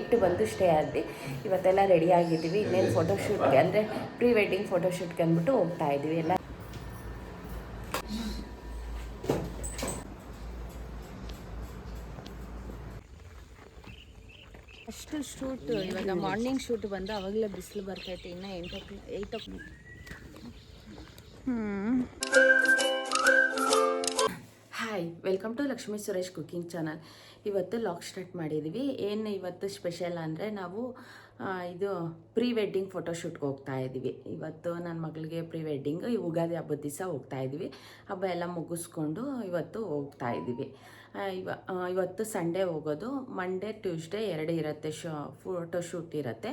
Night ಬಂದು stay ಆದ್ವಿ. ಇವತ್ತೆಲ್ಲ ರೆಡಿ ಆಗಿದ್ದೀವಿ ಇನ್ನೇನು ಫೋಟೋಶೂಟ್ಗೆ ಅಂದರೆ ಪ್ರೀ ವೆಡ್ಡಿಂಗ್ ಫೋಟೋಶೂಟ್ಗೆ ಅಂದ್ಬಿಟ್ಟು ಹೋಗ್ತಾ ಇದ್ದೀವಿ ಎಲ್ಲ. ಅಷ್ಟು ಶೂಟ್ ಇವಾಗ ಮಾರ್ನಿಂಗ್ ಶೂಟ್ ಬಂದು ಅವಾಗಲೇ ಬಿಸಿಲು ಬರ್ತೈತೆ ಇನ್ನು ಎಂಟು o'clock eight o'clock. Hi welcome to Lakshmi Suresh cooking channel ಇವತ್ತು ಲಾಗ್ ಸ್ಟಾರ್ಟ್ ಮಾಡಿದ್ದೀವಿ ಏನು ಇವತ್ತು ಸ್ಪೆಷಲ್ ಅಂದರೆ ನಾವು ಇದು ಪ್ರೀ ವೆಡ್ಡಿಂಗ್ ಫೋಟೋಶೂಟ್ಗೆ ಹೋಗ್ತಾ ಇದ್ದೀವಿ ಇವತ್ತು ನನ್ನ ಮಗಳಿಗೆ ಪ್ರೀ ವೆಡ್ಡಿಂಗ್ ಯುಗಾದಿ ಹಬ್ಬದ ದಿವಸ ಹೋಗ್ತಾ ಇದ್ದೀವಿ ಹಬ್ಬ ಎಲ್ಲ ಮುಗಿಸ್ಕೊಂಡು ಇವತ್ತು ಹೋಗ್ತಾ ಇದ್ದೀವಿ ಇವ ಇವತ್ತು ಸಂಡೇ ಹೋಗೋದು. ಮಂಡೇ ಟ್ಯೂಸ್ಡೇ ಎರಡು ಇರುತ್ತೆ ಶೋ ಫೋಟೋಶೂಟ್ ಇರುತ್ತೆ.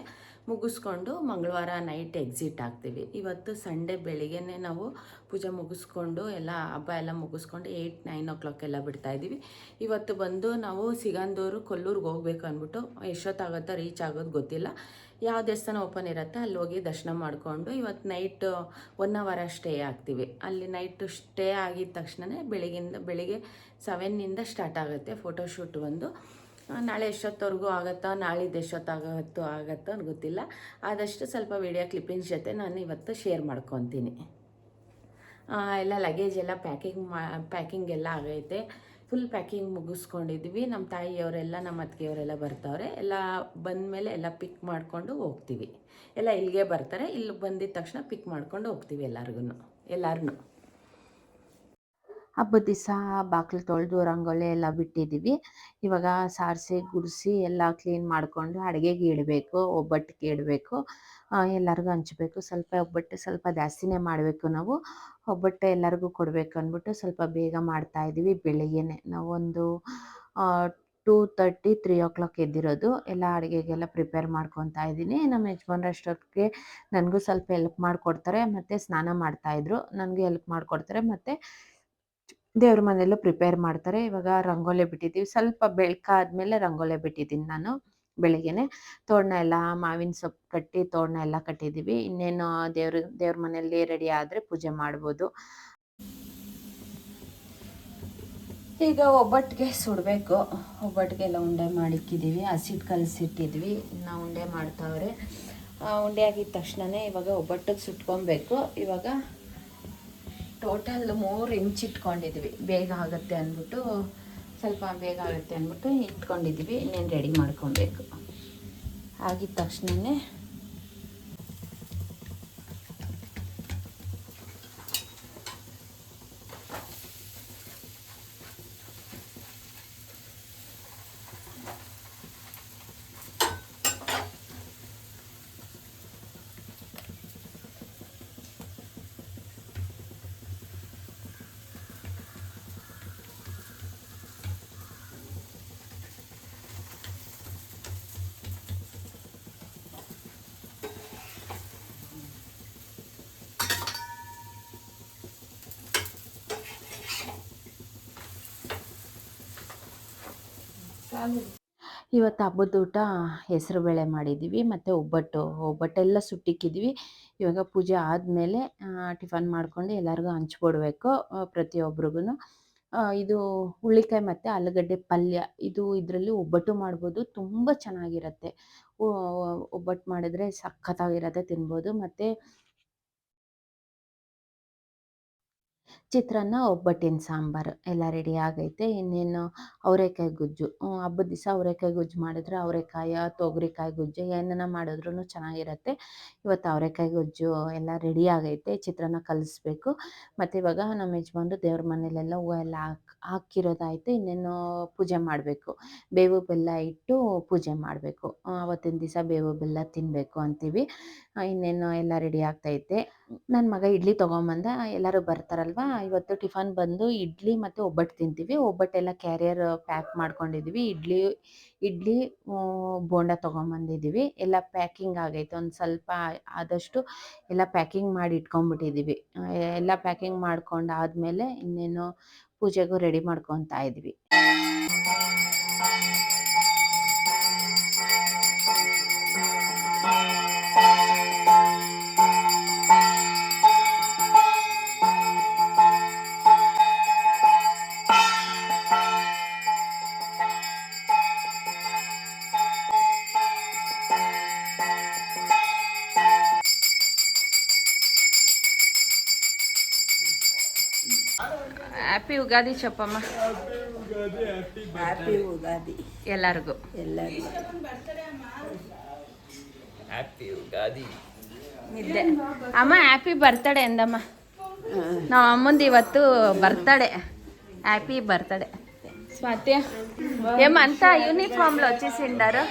ಮುಗಿಸ್ಕೊಂಡು ಮಂಗಳವಾರ ನೈಟ್ ಎಕ್ಸಿಟ್ ಆಗ್ತೀವಿ. ಇವತ್ತು ಸಂಡೇ ಬೆಳಿಗ್ಗೆನೇ ನಾವು ಪೂಜೆ ಮುಗಿಸ್ಕೊಂಡು ಎಲ್ಲ ಹಬ್ಬ ಎಲ್ಲ ಮುಗಿಸ್ಕೊಂಡು ಏಯ್ಟ್ ನೈನ್ ಓ ಕ್ಲಾಕ್ ಎಲ್ಲ ಬಿಡ್ತಾ ಇದ್ದೀವಿ. ಇವತ್ತು ಬಂದು ನಾವು ಸಿಗಂದೂರು, ಕೊಲ್ಲೂರಿಗೆ ಹೋಗ್ಬೇಕು ಅಂದ್ಬಿಟ್ಟು ಎಷ್ಟೊತ್ತಾಗುತ್ತೋ ರೀಚ್ ಆಗೋದು ಗೊತ್ತಿಲ್ಲ. ಯಾವ ದೇವಸ್ಥಾನ ಓಪನ್ ಇರುತ್ತೆ ಅಲ್ಲಿ ಹೋಗಿ ದರ್ಶನ ಮಾಡಿಕೊಂಡು ಇವತ್ತು ನೈಟ್ ಒನ್ ಅವರ್ ಸ್ಟೇ ಆಗ್ತೀವಿ. ಅಲ್ಲಿ ನೈಟ್ ಸ್ಟೇ ಆಗಿದ ತಕ್ಷಣವೇ ಬೆಳಗಿಂದ, ಬೆಳಿಗ್ಗೆ ಸೆವೆನ್ನಿಂದ ಸ್ಟಾರ್ಟ್ ಆಗುತ್ತೆ ಫೋಟೋಶೂಟ್ ಒಂದು. ನಾಳೆ ಎಷ್ಟೊತ್ತವರೆಗೂ ಆಗುತ್ತೋ, ನಾಳಿದ್ದು ಎಷ್ಟೊತ್ತಾಗತ್ತೋ ಆಗತ್ತೋ ಅಂತ ಗೊತ್ತಿಲ್ಲ. ಆದಷ್ಟು ಸ್ವಲ್ಪ ವಿಡಿಯೋ ಕ್ಲಿಪ್ಪಿಂಗ್ಸ್ ಜೊತೆ ನಾನು ಇವತ್ತು ಶೇರ್ ಮಾಡ್ಕೊತೀನಿ. ಎಲ್ಲ ಲಗೇಜ್ ಎಲ್ಲ ಪ್ಯಾಕಿಂಗ್ ಮಾ ಪ್ಯಾಕಿಂಗ್ ಎಲ್ಲ ಆಗೈತೆ. ಫುಲ್ ಪ್ಯಾಕಿಂಗ್ ಮುಗಿಸ್ಕೊಂಡಿದ್ವಿ. ನಮ್ಮ ತಾಯಿಯವರೆಲ್ಲ ನಮ್ಮ ಅತ್ತಿಗೆಯವರೆಲ್ಲ ಬರ್ತಾವ್ರೆ. ಎಲ್ಲ ಬಂದಮೇಲೆ ಎಲ್ಲ ಪಿಕ್ ಮಾಡಿಕೊಂಡು ಹೋಗ್ತೀವಿ. ಎಲ್ಲ ಇಲ್ಲಿಗೆ ಬರ್ತಾರೆ. ಇಲ್ಲಿ ಬಂದಿದ ತಕ್ಷಣ ಪಿಕ್ ಮಾಡ್ಕೊಂಡು ಹೋಗ್ತೀವಿ ಎಲ್ಲರಿಗೂ ಎಲ್ಲರೂ ಹಬ್ಬದ ದಿವಸ ಬಾಗಿಲು ತೊಳೆದು ರಂಗೋಲಿ ಎಲ್ಲ ಬಿಟ್ಟಿದ್ದೀವಿ ಇವಾಗ ಸಾರಿಸಿ, ಗುಡಿಸಿ ಎಲ್ಲ ಕ್ಲೀನ್ ಮಾಡಿಕೊಂಡು ಅಡುಗೆಗೆ ಇಡಬೇಕು, ಒಬ್ಬಟ್ಟಿಗೆ ಇಡಬೇಕು. ಎಲ್ಲರಿಗೂ ಹಂಚಬೇಕು. ಸ್ವಲ್ಪ ಒಬ್ಬಟ್ಟು ಸ್ವಲ್ಪ ಜಾಸ್ತಿನೇ ಮಾಡಬೇಕು ನಾವು. ಒಬ್ಬಟ್ಟು ಎಲ್ಲರಿಗೂ ಕೊಡಬೇಕು ಅಂದ್ಬಿಟ್ಟು ಸ್ವಲ್ಪ ಬೇಗ ಮಾಡ್ತಾ ಇದ್ದೀವಿ ಬೆಳಿಗ್ಗೆನೆ. ನಾವೊಂದು two thirty, three o'clock ಎದ್ದಿರೋದು. ಎಲ್ಲ ಅಡುಗೆಗೆಲ್ಲ ಪ್ರಿಪೇರ್ ಮಾಡ್ಕೊತಾ ಇದ್ದೀನಿ ನಮ್ಮ ಯಜಮಾನ್ರು ಅಷ್ಟೊತ್ತಿಗೆ ನನಗೂ ಸ್ವಲ್ಪ ಹೆಲ್ಪ್ ಮಾಡಿಕೊಡ್ತಾರೆ. ಮತ್ತು ಸ್ನಾನ ಮಾಡ್ತಾಯಿದ್ರು ನನಗೆ ಹೆಲ್ಪ್ ಮಾಡಿಕೊಡ್ತಾರೆ. ಮತ್ತು ದೇವ್ರ ಮನೆಯಲ್ಲೂ ಪ್ರಿಪೇರ್ ಮಾಡ್ತಾರೆ. ಇವಾಗ ರಂಗೋಲಿ ಬಿಟ್ಟಿದ್ದೀವಿ. ಸ್ವಲ್ಪ ಬೆಳಕಾದ್ಮೇಲೆ ರಂಗೋಲಿ ಬಿಟ್ಟಿದ್ದೀನಿ ನಾನು ಬೆಳಿಗ್ಗೆನೆ. ತೋರಣ ಎಲ್ಲ, ಮಾವಿನ ಸೊಪ್ಪು ಕಟ್ಟಿ ತೋರಣ ಎಲ್ಲ ಕಟ್ಟಿದ್ದೀವಿ. ಇನ್ನೇನು ದೇವ್ರ ದೇವ್ರ ಮನೆಯಲ್ಲಿ ರೆಡಿ ಆದರೆ ಪೂಜೆ ಮಾಡ್ಬೋದು. ಈಗ ಒಬ್ಬಟ್ಟಿಗೆ ಸುಡಬೇಕು. ಒಬ್ಬಟ್ಟಿಗೆ ಎಲ್ಲ ಉಂಡೆ ಮಾಡಿಕ್ಕಿದ್ದೀವಿ. ಹಸಿಟ್ಟು ಕಲಸಿಟ್ಟಿದ್ವಿ. ಇನ್ನು ಉಂಡೆ ಮಾಡ್ತಾವ್ರೆ. ಉಂಡೆ ಆಗಿದ ತಕ್ಷಣನೇ ಇವಾಗ ಒಬ್ಬಟ್ಟಿಗೆ ಸುಟ್ಕೊಬೇಕು. ಇವಾಗ ಟೋಟಲ್ ಮೂರು ಇಂಚ್ ಇಟ್ಕೊಂಡಿದ್ವಿ ಬೇಗ ಆಗುತ್ತೆ ಅಂದ್ಬಿಟ್ಟು, ಸ್ವಲ್ಪ ಬೇಗ ಆಗುತ್ತೆ ಅಂದ್ಬಿಟ್ಟು ಇಟ್ಕೊಂಡಿದ್ವಿ ಇನ್ನೇನು ರೆಡಿ ಮಾಡ್ಕೊಬೇಕು. ಆಗಿದ ತಕ್ಷಣವೇ ಇವತ್ತು ಹಬ್ಬದ ಊಟ ಹೆಸರು ಬೇಳೆ ಮಾಡಿದ್ದೀವಿ, ಮತ್ತು ಒಬ್ಬಟ್ಟು, ಒಬ್ಬಟ್ಟೆಲ್ಲ ಸುಟ್ಟಿಕ್ಕಿದ್ವಿ ಇವಾಗ ಪೂಜೆ ಆದಮೇಲೆ ಟಿಫನ್ ಮಾಡ್ಕೊಂಡು ಎಲ್ಲರಿಗೂ ಹಂಚ್ಕೊಡ್ಬೇಕು ಪ್ರತಿಯೊಬ್ರಿಗೂ ಇದು ಹುಳ್ಳಿಕಾಯಿ ಮತ್ತು ಆಲೂಗಡ್ಡೆ ಪಲ್ಯ, ಇದು ಇದರಲ್ಲಿ ಒಬ್ಬಟ್ಟು ಮಾಡ್ಬೋದು, ತುಂಬ ಚೆನ್ನಾಗಿರುತ್ತೆ. ಒಬ್ಬಟ್ಟು ಮಾಡಿದ್ರೆ ಸಖತ್ತಾಗಿರತ್ತೆ ತಿನ್ಬೋದು, ಮತ್ತು ಚಿತ್ರಾನ್ನ, ಒಬ್ಬಟ್ಟಿನ ಸಾಂಬಾರು ಎಲ್ಲ ರೆಡಿ ಆಗೈತೆ. ಇನ್ನೇನು ಅವರೆಕಾಯಿ ಗೊಜ್ಜು. ಹಬ್ಬದ ದಿವಸ ಅವರೆಕಾಯಿ ಗುಜ್ಜು ಮಾಡಿದ್ರೆ ಅವರೆಕಾಯ, ತೊಗರಿಕಾಯಿ ಗುಜ್ಜು ಏನನ್ನ ಮಾಡಿದ್ರೂ ಚೆನ್ನಾಗಿರತ್ತೆ. ಇವತ್ತು ಅವರೆಕಾಯಿ ಗೊಜ್ಜು ಎಲ್ಲ ರೆಡಿ ಆಗೈತೆ. ಚಿತ್ರಾನ್ನ ಕಲಿಸ್ಬೇಕು. ಮತ್ತು ಇವಾಗ ನಮ್ಮ ಯಜಮಾನ್ರು ದೇವ್ರ ಮನೇಲೆಲ್ಲ ಹೂವು ಎಲ್ಲ ಹಾಕ್, ಹಾಕಿರೋದಾಯ್ತು. ಇನ್ನೇನು ಪೂಜೆ ಮಾಡಬೇಕು. ಬೇವು ಬೆಲ್ಲ ಇಟ್ಟು ಪೂಜೆ ಮಾಡಬೇಕು. ಅವತ್ತಿನ ದಿವಸ ಬೇವು ಬೆಲ್ಲ ತಿನ್ನಬೇಕು ಅಂತೀವಿ. ಇನ್ನೇನು ಎಲ್ಲ ರೆಡಿ ಆಗ್ತೈತೆ. ನನ್ನ ಮಗ ಇಡ್ಲಿ ತೊಗೊಂಬಂದ ಎಲ್ಲರೂ ಬರ್ತಾರಲ್ವಾ, ಇವತ್ತು ಟಿಫನ್ ಬಂದು ಇಡ್ಲಿ ಮತ್ತು ಒಬ್ಬಟ್ಟು ತಿಂತೀವಿ, ಒಬ್ಬಟ್ಟೆಲ್ಲ ಕ್ಯಾರಿಯರ್ ಪ್ಯಾಕ್ ಮಾಡ್ಕೊಂಡಿದ್ದೀವಿ ಇಡ್ಲಿ ಇಡ್ಲಿ ಬೋಂಡ ತೊಗೊಂಬಂದಿದ್ದೀವಿ ಎಲ್ಲ ಪ್ಯಾಕಿಂಗ್ ಆಗೈತೆ, ಒಂದು ಸ್ವಲ್ಪ ಆದಷ್ಟು ಎಲ್ಲ ಪ್ಯಾಕಿಂಗ್ ಮಾಡಿ ಇಟ್ಕೊಂಡ್ಬಿಟ್ಟಿದ್ದೀವಿ ಎಲ್ಲ ಪ್ಯಾಕಿಂಗ್ ಮಾಡ್ಕೊಂಡು ಆದಮೇಲೆ ಇನ್ನೇನು ಪೂಜೆಗೂ ರೆಡಿ ಮಾಡ್ಕೊತಾ ಇದ್ವಿ. ಹ್ಯಾಪಿ ಯುಗಾದಿ ಚಪ್ಪಮ್ಮ ಹ್ಯಾಪಿ ಯುಗಾದಿ ಎಲ್ಲರಿಗೂ ಎಲ್ಲರಿಗೂ ಹ್ಯಾಪಿ ಯುಗಾದಿ ನಿದ್ದೆ ಅಮ್ಮ ಹ್ಯಾಪಿ ಬರ್ತಡೆ ಎಂದಮ್ಮ ನಾವು ಅಮ್ಮಂದು ಇವತ್ತು బర్త్డే హ్యాపీ బర్త్డే స్వాతి ఏమంతా యూనిఫామ్లో వచ్చేసిండారు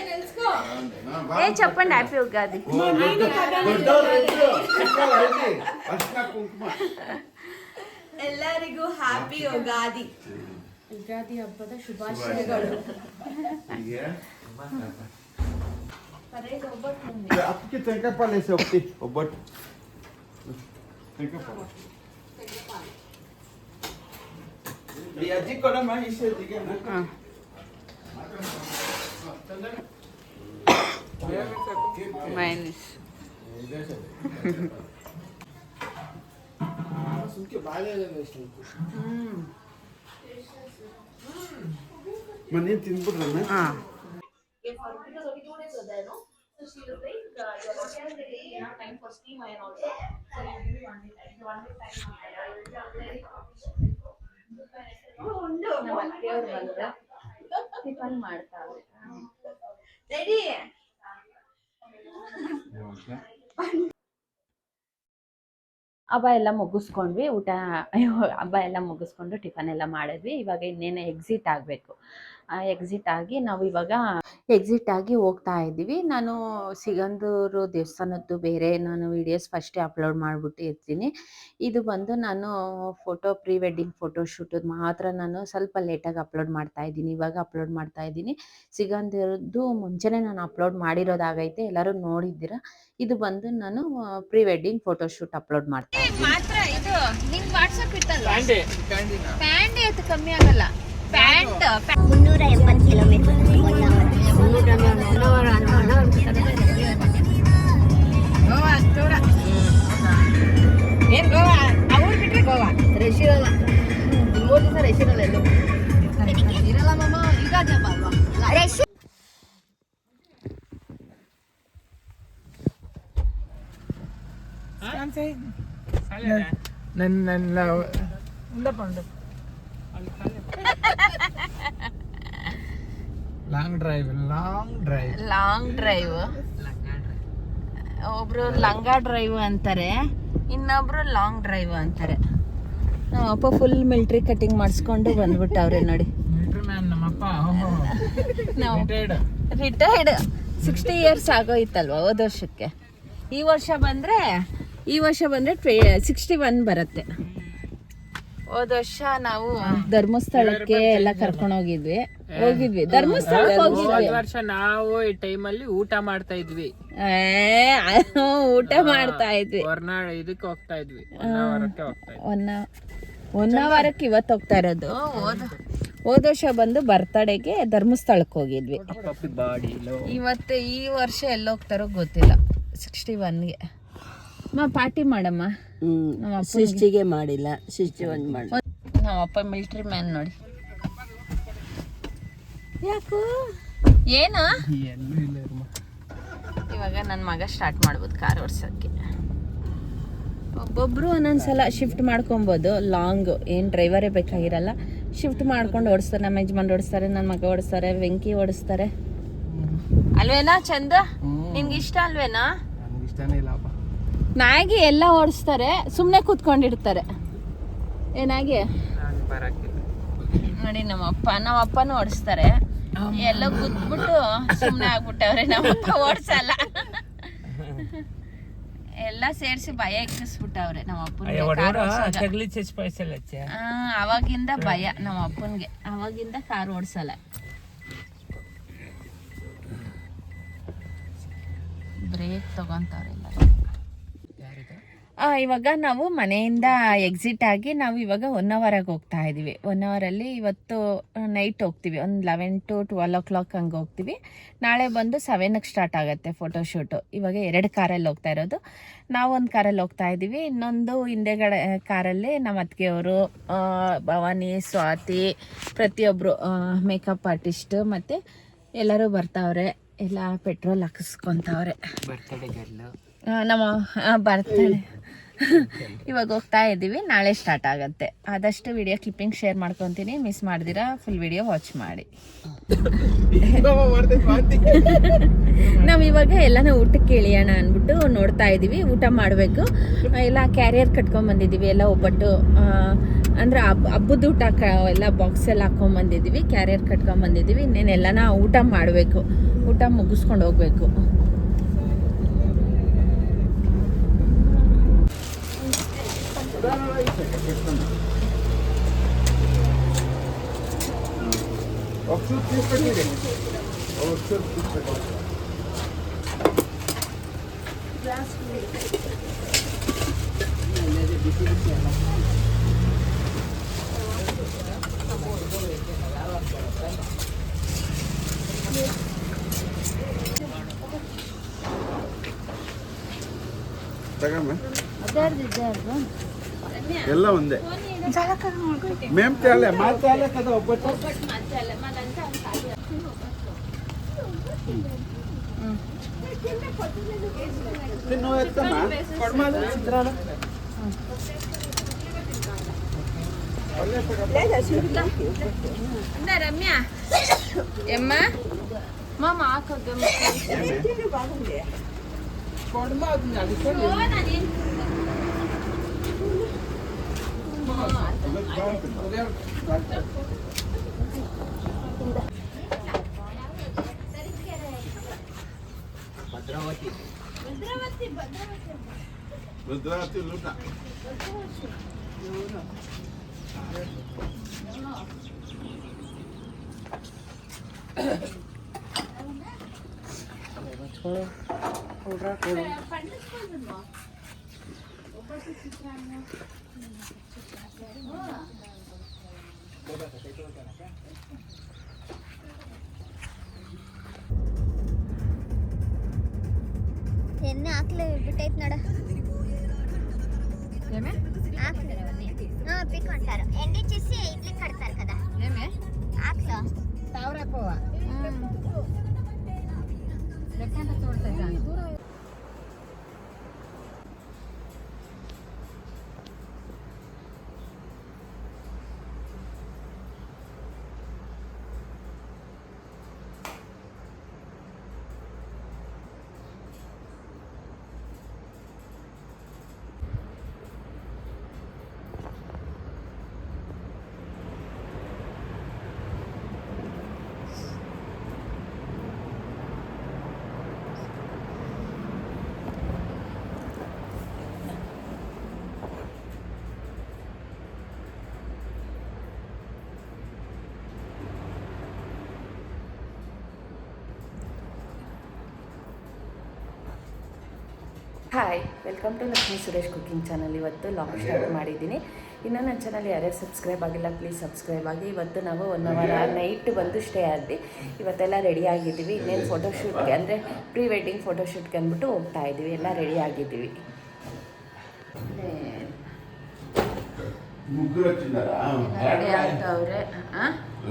ఏ చెప్పండి హ్యాపీ ఉగాది ಎಲ್ಲರಿಗೂ ಹ್ಯಾಪಿ ಯುಗಾದಿ ಯುಗಾದಿ ಹಬ್ಬದ ಶುಭಾಶಯಗಳು. ಅಪ್ಪಕ್ಕೆ ತೆಂಕಪ್ಪಾಲೆ ಸೊಪ್ಪಿ ಒಬ್ಬಟ್ಟು ತೆಂಕಪ್ಪಾಲೆ ಈ ಅಜ್ಜಿ ಕೊಡಮ್ಮ ಇಷ್ಟೊತ್ತಿಗೆ ಹಾಂ ಮೈನಸ್ ಮನೆ ತಿಂದ್ಬಿಡ್ರಣ್ಣ ಹಾಂ ಟಿಫನ್ ಮಾಡ್ತಾವೆ ರೆಡಿ ಹಬ್ಬ ಎಲ್ಲ ಮುಗಿಸ್ಕೊಂಡ್ವಿ ಊಟ ಹಬ್ಬ ಎಲ್ಲ ಮುಗಿಸ್ಕೊಂಡು ಟಿಫನ್ ಎಲ್ಲ ಮಾಡಿದ್ವಿ. ಇವಾಗ ಇನ್ನೇನು ಎಕ್ಸಿಟ್ ಆಗಬೇಕು. ಎಕ್ಸಿಟ್ ಆಗಿ ನಾವು ಇವಾಗ ಎಕ್ಸಿಟ್ ಆಗಿ ಹೋಗ್ತಾ ಇದ್ದೀವಿ. ನಾನು ಸಿಗಂದೂರು ದೇವಸ್ಥಾನದ್ದು ಬೇರೆ. ನಾನು ವಿಡಿಯೋಸ್ ಫಸ್ಟೇ ಅಪ್ಲೋಡ್ ಮಾಡಿಬಿಟ್ಟು ಇರ್ತೀನಿ. ಇದು ಬಂದು ನಾನು ಫೋಟೋ ಪ್ರೀ ವೆಡ್ಡಿಂಗ್ ಫೋಟೋ ಶೂಟದ್ದು ಮಾತ್ರ ನಾನು ಸ್ವಲ್ಪ ಲೇಟಾಗಿ ಅಪ್ಲೋಡ್ ಮಾಡ್ತಾ ಇದ್ದೀನಿ. ಇವಾಗ ಅಪ್ಲೋಡ್ ಮಾಡ್ತಾ ಇದ್ದೀನಿ. ಸಿಗಂದೂರದ್ದು ಮುಂಚೆನೇ ನಾನು ಅಪ್ಲೋಡ್ ಮಾಡಿರೋದಾಗೈತೆ ಎಲ್ಲರೂ ನೋಡಿದ್ದೀರಾ. ಇದು ಬಂದು ನಾನು pre wedding photo shoot upload ಮಾಡ್ತೀನಿ ಮಾತ್ರ ಇದು ನಿಮ್ಮ ವಾಟ್ಸಪ್ ಇತ್ತಲ್ಲ ಪ್ಯಾಂಟ್ ಅದು ಕಮ್ಮಿ ಆಗಲ್ಲ. ಪ್ಯಾಂಟ್ ಮುನ್ನೂರ ಎಪ್ಪತ್ತು ಕಿಲೋಮೀಟರ್ ಏನ್ ಗೋವಾ ಅವ್ರು ಬಿಟ್ರೆ ಗೋವಾ ರಶ್ ಇರಲ್ಲ ಮೂರು ದಿವಸ ರಶ್ ಇರಲ್ಲ ಎಲ್ಲೂ ಇರಲ್ಲ ಮಾಮ ಯುಗಾದಿ ಹಬ್ಬ ಅಲ್ವಾ ನನ್ನ ನನ್ನ long drive long drive long drive ಒಬ್ರು ಲಂಗ ಡ್ರೈವ್ ಅಂತಾರೆ ಇನ್ನೊಬ್ರು ಲಾಂಗ್ ಡ್ರೈವ್ ಅಂತಾರೆ. ನಮ್ಮ ಅಪ್ಪ ಫುಲ್ ಮಿಲ್ಟ್ರಿ ಕಟಿಂಗ್ ಮಾಡಿಸ್ಕೊಂಡು ಬಂದ್ಬಿಟ್ಟವ್ರೆ ನೋಡಿ. ನಾವು ರಿಟೈರ್ಡ್ ರಿಟೈರ್ಡ್ ಸಿಕ್ಸ್ಟಿ ಇಯರ್ಸ್ ಆಗೋಯ್ತಲ್ವ ಹೋದ ವರ್ಷಕ್ಕೆ. ಈ ವರ್ಷ ಬಂದರೆ ಈ ವರ್ಷ ಬಂದರೆ ಸಿಕ್ಸ್ಟಿ ಒನ್ ಬರುತ್ತೆ. ಹೋದ ವರ್ಷ ನಾವು ಧರ್ಮಸ್ಥಳಕ್ಕೆ ಎಲ್ಲ ಕರ್ಕೊಂಡು ಹೋಗಿದ್ವಿ. ಹೋಗಿದ್ವಿ. ಧರ್ಮಸ್ಥಳಕ್ಕೆ ಹೋಗಿದ್ವಿ. ವರ್ಷ ನಾವು ಈ ಟೈಮಲ್ಲಿ ಊಟ ಮಾಡ್ತಾ ಇದ್ವಿ. ಏ, ಊಟ ಮಾಡ್ತಾ ಇದ್ವಿ. ಹೊರನಾಡು ಇದಕ್ಕೆ ಹೋಗ್ತಾ ಇದ್ವಿ. ಹೊನ್ನಾವರಕ್ಕೆ ಹೋಗ್ತಾ ಇದ್ವಿ. ಒನ್ನ ಒನ್ನ ವಾರಕ್ಕೆ ಇವತ್ತು ಹೋಗ್ತಾ ಇರೋದು. ಹೋದ. ವರ್ಷ ಬಂದು ಬರ್ತಡೆಗೆ ಧರ್ಮಸ್ಥಳಕ್ಕೆ ಹೋಗಿದ್ವಿ. ಇವತ್ತು ಈ ವರ್ಷ ಎಲ್ಲೋಗ್ತಾರೋ ಗೊತ್ತಿಲ್ಲ. ಸಿಕ್ಸ್ಟಿ ಒನ್ಗೆ ಮಾ ಪಾರ್ಟಿ ಮಾಡಮ್ಮ. ನಮ್ಮ ಅಪ್ಪ ಸಿಸ್ಟಿಗೆ ಮಾಡಿಲ್ಲ ಸಿಸ್ಟಿ ಒಂದು ಮಾಡಿ. ನಮ್ಮ ಅಪ್ಪ ಮಿಲ್ಟ್ರಿ ಮ್ಯಾನ್ ನೋಡಿ. ಯಾಕೋ? ಏನು. ಇವಾಗ ನನ್ನ ಮಗ ಸ್ಟಾರ್ಟ್ ಮಾಡ್ಬೋದು ಕಾರ್ ಓಡಿಸೋಕ್ಕೆ ಒಬ್ಬೊಬ್ರು ಒಂದೊಂದ್ಸಲ ಶಿಫ್ಟ್ ಮಾಡ್ಕೊಬೋದು. ಲಾಂಗ್ ಏನು ಡ್ರೈವರೇ ಬೇಕಾಗಿರಲ್ಲ. ಶಿಫ್ಟ್ ಮಾಡ್ಕೊಂಡು ಓಡಿಸ್ತಾರೆ ನಮ್ಮ ಯಜಮಾನ್ ಓಡಿಸ್ತಾರೆ ನನ್ನ ಮಗ ಓಡಿಸ್ತಾರೆ ವೆಂಕಿ ಓಡಿಸ್ತಾರೆ. ಅಲ್ವೇನಾ ಚಂದ? ನಿಮ್ಗೆ ಇಷ್ಟ ಅಲ್ವೇನಾ ನಮ್ಗೆ ಇಷ್ಟನೇ ಇಲ್ಲ ಹಬ್ಬ ನಾಯಿಗೆ ಎಲ್ಲ ಓಡಿಸ್ತಾರೆ ಸುಮ್ಮನೆ ಕೂತ್ಕೊಂಡಿರ್ತಾರೆ. ಏನಾಗಿ ನೋಡಿ ನಮ್ಮಪ್ಪ ನಮ್ಮ ಅಪ್ಪನೂ ಓಡಿಸ್ತಾರೆ ಎಲ್ಲ ಕುತ್ಬಿಟ್ಟು ಸುಮ್ಮನೆ ಆಗ್ಬಿಟ್ಟವ್ರೆ ನಮ್ಮಪ್ಪ ಓಡಿಸಲ್ಲ. ಎಲ್ಲ ಸೇರಿಸಿ ಭಯ ಎಕ್ಕಿಸ್ಬಿಟ್ಟವ್ರೆ ನಮ್ಮ ಅಪ್ಪನ ತಗ್ಲಿ ಚಚ್ ಪೈಸಲ್ ಹಚ್ಚ ಅವಾಗಿಂದ ಭಯ ನಮ್ಮ ಅಪ್ಪನ್ಗೆ ಅವಾಗಿಂದ ಕಾರ್ ಓಡಿಸಲ್ಲ. ಬ್ರೇಕ್ ತಗೊಂತವ್ರೆ ಎಲ್ಲ ಆ, ಇವಾಗ ನಾವು ಮನೆಯಿಂದ ಎಕ್ಸಿಟ್ ಆಗಿ ನಾವು ಇವಾಗ ಒನ್ ಅವರಾಗಿ ಹೋಗ್ತಾ ಇದ್ದೀವಿ ಹೊನ್ನವರಲ್ಲಿ ಇವತ್ತು ನೈಟ್ ಹೋಗ್ತೀವಿ. ಒಂದು eleven to twelve o'clock ಹಂಗೆ ಹೋಗ್ತೀವಿ. ನಾಳೆ ಬಂದು ಸೆವೆನ್ಗೆ ಸ್ಟಾರ್ಟ್ ಆಗುತ್ತೆ ಫೋಟೋಶೂಟು ಇವಾಗ ಎರಡು ಕಾರಲ್ಲಿ ಹೋಗ್ತಾ ಇರೋದು. ನಾವೊಂದು ಕಾರಲ್ಲಿ ಹೋಗ್ತಾ ಇದ್ದೀವಿ ಇನ್ನೊಂದು ಹಿಂದೆಗಡೆ ಕಾರಲ್ಲಿ ನಮ್ಮ ಅತ್ತಿಗೆಯವರು ಭವಾನಿ, ಸ್ವಾತಿ ಪ್ರತಿಯೊಬ್ಬರು ಮೇಕಪ್ ಆರ್ಟಿಸ್ಟ್ ಮತ್ತು ಎಲ್ಲರೂ ಬರ್ತಾವ್ರೆ. ಎಲ್ಲ ಪೆಟ್ರೋಲ್ ಹಾಕಿಸ್ಕೊತಾವ್ರೆ. ನಮ್ಮ ಬರ್ತಾಳೆ ಇವಾಗ ಹೋಗ್ತಾ ಇದ್ದೀವಿ. ನಾಳೆ ಸ್ಟಾರ್ಟ್ ಆಗುತ್ತೆ. ಆದಷ್ಟು ವಿಡಿಯೋ ಕ್ಲಿಪ್ಪಿಂಗ್ ಶೇರ್ ಮಾಡ್ಕೊತೀನಿ. ಮಿಸ್ ಮಾಡಿದಿರಾ ಫುಲ್ ವಿಡಿಯೋ ವಾಚ್ ಮಾಡಿ. ನಾವು ಇವಾಗ ಎಲ್ಲಾನು ಊಟಕ್ಕೆ ಇಳಿಯೋಣ ಅಂದ್ಬಿಟ್ಟು ನೋಡ್ತಾ ಇದ್ದೀವಿ. ಊಟ ಮಾಡಬೇಕು. ಎಲ್ಲ ಕ್ಯಾರಿಯರ್ ಕಟ್ಕೊಂಡ್ ಬಂದಿದ್ದೀವಿ. ಎಲ್ಲ ಒಬ್ಬಟ್ಟು ಅಂದ್ರೆ ಹಬ್ಬ ಹಬ್ಬದ ಊಟ ಕ, ಎಲ್ಲ ಬಾಕ್ಸ್ ಎಲ್ಲ ಹಾಕೊಂಡ್ ಬಂದಿದ್ದೀವಿ. ಕ್ಯಾರಿಯರ್ ಕಟ್ಕೊಂಡ್ ಬಂದಿದ್ದೀವಿ. ಇನ್ನೇನು ಊಟ ಮಾಡಬೇಕು. ಊಟ ಮುಗಿಸ್ಕೊಂಡು ಹೋಗ್ಬೇಕು. Okçuluk bir sene gerek. Okçuluk bir sene. ತಗೊಂಬ ಎಲ್ಲ ಒಂದೇ మేము తేలే మా తేలే కదా ఒబ్బట్టు తిన్నో ఎత్తమ్మా కొడమాలు చిత్రాలు రమ్య ఎమ్మ మా మాకు Badravati Luna. Badravati Luna. ఎన్ని ఆకులు బిట్టయితున్నాడ పిక్ అంటారు ఎండి చేసి ఇడ్లీ కడతారు కదా. ఏమే? ఆకులు. తావరా పోవా లెక్క ఎంత చూడతారు hi welcome to Lakshmi Suresh cooking channel ಇವತ್ತು ಲಾಂಗ್ ಸ್ಟಾರ್ಟ್ ಮಾಡಿದ್ದೀನಿ. ಇನ್ನೂ ನನ್ನ ಚಾನಲ್ ಯಾರ್ಯಾರು ಸಬ್ಸ್ಕ್ರೈಬ್ ಆಗಿಲ್ಲ ಪ್ಲೀಸ್ ಸಬ್ಸ್ಕ್ರೈಬ್ ಆಗಿ. ಇವತ್ತು ನಾವು ಒನ್ ಅವರ್ ನೈಟ್ ಬಂದು ಸ್ಟೇ ಆದ್ವಿ. ಇವತ್ತೆಲ್ಲ ರೆಡಿ ಆಗಿದ್ದೀವಿ. ಇನ್ನೇನು ಫೋಟೋಶೂಟ್ಗೆ ಅಂದರೆ ಪ್ರೀ ವೆಡ್ಡಿಂಗ್ ಫೋಟೋಶೂಟ್ಗೆ ಅಂದ್ಬಿಟ್ಟು ಹೋಗ್ತಾ ಇದ್ದೀವಿ. ಎಲ್ಲ ರೆಡಿ ಆಗಿದ್ದೀವಿ.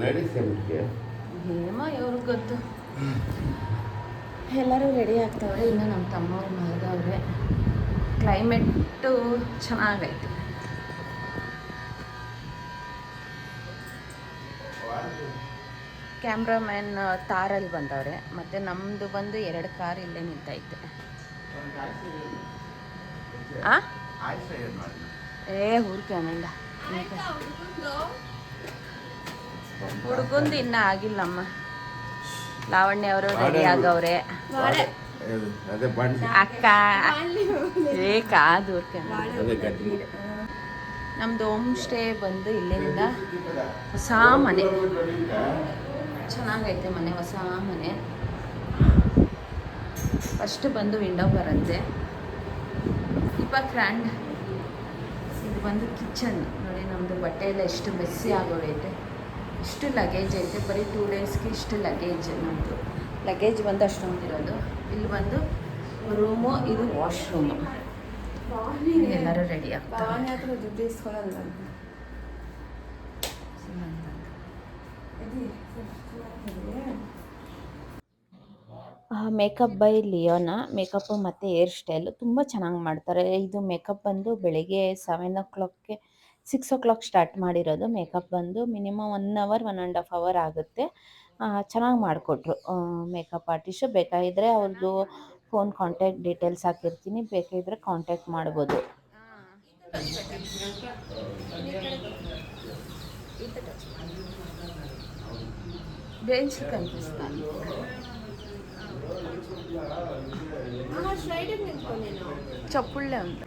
ರೆಡಿ ಇವ್ರಿಗೆ ಗೊತ್ತು. ಎಲ್ಲರೂ ರೆಡಿ ಆಗ್ತಾವ್ರೆ ಇನ್ನು ನಮ್ಮ ತಮ್ಮವ್ರು ಮಲಗವ್ರೆ ಕ್ಲೈಮೇಟು ಚೆನ್ನಾಗೈತೆ. ಕ್ಯಾಮ್ರಾಮ್ಯಾನ್ ತಾರಲ್ಲಿ ಬಂದವ್ರೆ. ಮತ್ತು ನಮ್ಮದು ಬಂದು ಎರಡು ಕಾರ್ ಇಲ್ಲೇ ನಿಂತೈತೆ. ಏ ಹುಡ್ಕನಲ್ಲ ಹುಡುಗಂದು ಇನ್ನೂ ಆಗಿಲ್ಲಮ್ಮ. ಲಾವಣ್ಯ ಅವರು ರೆಡಿ ಆಗವ್ರೆ ಅಕ್ಕ. ಏ ಕಾದು ನಮ್ದು ಹೋಮ್ ಸ್ಟೇ ಬಂದು ಇಲ್ಲಿಂದ ಹೊಸ ಮನೆ. ಚೆನ್ನಾಗೈತೆ ಮನೆ ಹೊಸ ಮನೆ. ಫಸ್ಟ್ ಬಂದು ವಿಂಡೋ ಬರಂತೆ ಇಪ್ಪ ಗ್ರ್ಯಾಂಡ್ ಇದು ಬಂದು ಕಿಚನ್ ನೋಡಿ ನಮ್ಮದು ಬಟ್ಟೆ ಎಲ್ಲ ಎಷ್ಟು ಮೆಸ್ಸಿ ಆಗೋಗೈತೆ ಇಷ್ಟು ಲಗೇಜ್ ಐತೆ. ಬರೀ ಟೂ ಡೇಸ್ಗೆ ಇಷ್ಟು ಲಗೇಜ್ ನಮ್ಮದು ಲಗೇಜ್ ಬಂದು ಅಷ್ಟೊಂದಿರೋದು ಇಲ್ಲಿ ಬಂದು ರೂಮು ಇದು ವಾಶ್ರೂಮು ಎಲ್ಲರೂ ರೆಡಿ ಆಗ್ತಾರೆ. ಮೇಕಪ್ ಬೈ ಲಿಯೋನ ಮೇಕಪ್ ಮತ್ತು ಹೇರ್ ಸ್ಟೈಲು ತುಂಬ ಚೆನ್ನಾಗಿ ಮಾಡ್ತಾರೆ. ಇದು ಮೇಕಪ್ ಬಂದು ಬೆಳಿಗ್ಗೆ ಸೆವೆನ್ ಓ ಕ್ಲಾಕ್ಗೆ ಸಿಕ್ಸ್ ಓ ಕ್ಲಾಕ್ ಸ್ಟಾರ್ಟ್ ಮಾಡಿರೋದು ಮೇಕಪ್ ಬಂದು minimum one hour one and half hour ಆಗುತ್ತೆ ಚೆನ್ನಾಗಿ ಮಾಡಿಕೊಟ್ರು ಮೇಕಪ್ ಆರ್ಟಿಸ್ಟು ಬೇಕಾಗಿದ್ದರೆ ಅವ್ರದ್ದು ಫೋನ್ ಕಾಂಟ್ಯಾಕ್ಟ್ ಡೀಟೇಲ್ಸ್ ಹಾಕಿರ್ತೀನಿ ಬೇಕಾಗಿದ್ದರೆ ಕಾಂಟ್ಯಾಕ್ಟ್ ಮಾಡ್ಬೋದು బెంచ్ కనిపిస్తాను చెప్పుళ్ళే ఉంది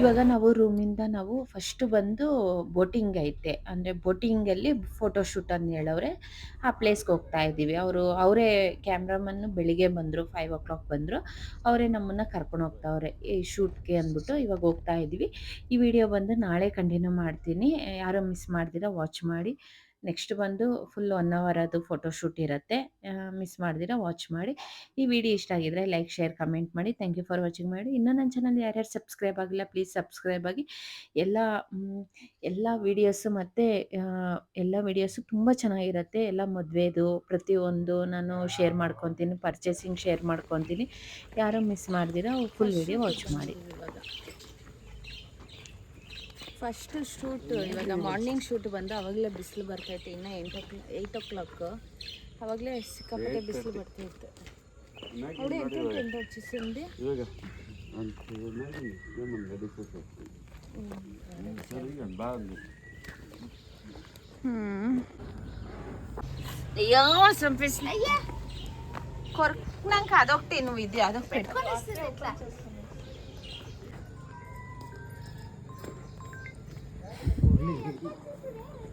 ಇವಾಗ ನಾವು ರೂಮಿಂದ ನಾವು ಫಸ್ಟ್ ಬಂದು ಬೋಟಿಂಗ್ ಐತೆ. ಅಂದರೆ ಬೋಟಿಂಗಲ್ಲಿ ಫೋಟೋಶೂಟ್ ಅಂತ ಹೇಳವ್ರೆ. ಆ ಪ್ಲೇಸ್ಗೆ ಹೋಗ್ತಾ ಇದ್ದೀವಿ. ಅವರು, ಅವರೇ ಕ್ಯಾಮ್ರಾಮನ್ನು ಬೆಳಿಗ್ಗೆ ಬಂದರು ಫೈವ್ ಓ ಕ್ಲಾಕ್ ಬಂದರು. ಅವರೇ ನಮ್ಮನ್ನು ಕರ್ಕೊಂಡು ಹೋಗ್ತಾವ್ರೆ. ಈ ಶೂಟ್ಗೆ ಅಂದ್ಬಿಟ್ಟು ಇವಾಗ ಹೋಗ್ತಾ ಇದ್ದೀವಿ. ಈ ವಿಡಿಯೋ ಬಂದು ನಾಳೆ ಕಂಟಿನ್ಯೂ ಮಾಡ್ತೀನಿ. ಯಾರೂ ಮಿಸ್ ಮಾಡ್ದಿರ ವಾಚ್ ಮಾಡಿ. ನೆಕ್ಸ್ಟ್ ಬಂದು ಫುಲ್ ಒನ್ ಅವರ್ ಅದು ಫೋಟೋಶೂಟ್ ಇರುತ್ತೆ. ಮಿಸ್ ಮಾಡಿದಿರ ವಾಚ್ ಮಾಡಿ. ಈ ವಿಡಿಯೋ ಇಷ್ಟ ಆಗಿದ್ರೆ ಲೈಕ್, ಶೇರ್, ಕಮೆಂಟ್ ಮಾಡಿ. ಥ್ಯಾಂಕ್ ಯು ಫಾರ್ ವಾಚಿಂಗ್ ಮಾಡಿ. ಇನ್ನೂ ನನ್ನ ಚಾನಲ್ ಯಾರ್ಯಾರು ಸಬ್ಸ್ಕ್ರೈಬ್ ಆಗಿಲ್ಲ ಪ್ಲೀಸ್ ಸಬ್ಸ್ಕ್ರೈಬ್ ಆಗಿ. ಎಲ್ಲ ಎಲ್ಲ ವೀಡಿಯೋಸು ಮತ್ತು ಎಲ್ಲ ವೀಡಿಯೋಸು ತುಂಬ ಚೆನ್ನಾಗಿರುತ್ತೆ. ಎಲ್ಲ ಮದುವೆದು, ಪ್ರತಿಯೊಂದು ನಾನು ಶೇರ್ ಮಾಡ್ಕೊತೀನಿ ಪರ್ಚೇಸಿಂಗ್ ಶೇರ್ ಮಾಡ್ಕೊತೀನಿ. ಯಾರು ಮಿಸ್ ಮಾಡಿದಿರಾ ಫುಲ್ ವಿಡಿಯೋ ವಾಚ್ ಮಾಡಿ. ಫಸ್ಟ್ ಶೂಟ್ ಇವಾಗ ಮಾರ್ನಿಂಗ್ ಶೂಟ್ ಬಂದು ಅವಾಗಲೇ ಬಿಸಿಲು ಬರ್ತೈತೆ ಇನ್ನು ಎಂಟು ಏಯ್ಟ್ ಓ ಕ್ಲಾಕ್ ಅವಾಗಲೇ ಸಿಕ್ಕಾಪಟ್ಟೆ ಬಿಸಿಲು ಬರ್ತಿತ್ತು. അവിടെ ಅಯ್ಯೋ ಸಂಪಿಸ್ನ ಕೊರ್ಕ್ ನಂಗೆ ಅದೊಕ್ಟೇನು ಇದೆಯಾ? ಅದಕ್ಕೆ ಪೆಟ್ಕೊಂಡು 哎呀，太自私。